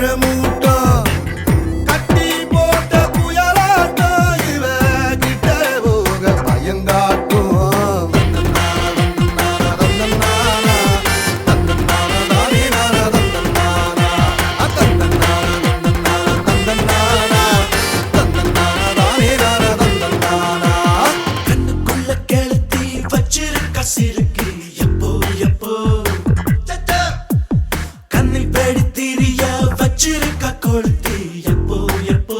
where வச்சிருக்க கொளுத்தி. எப்போ எப்போ?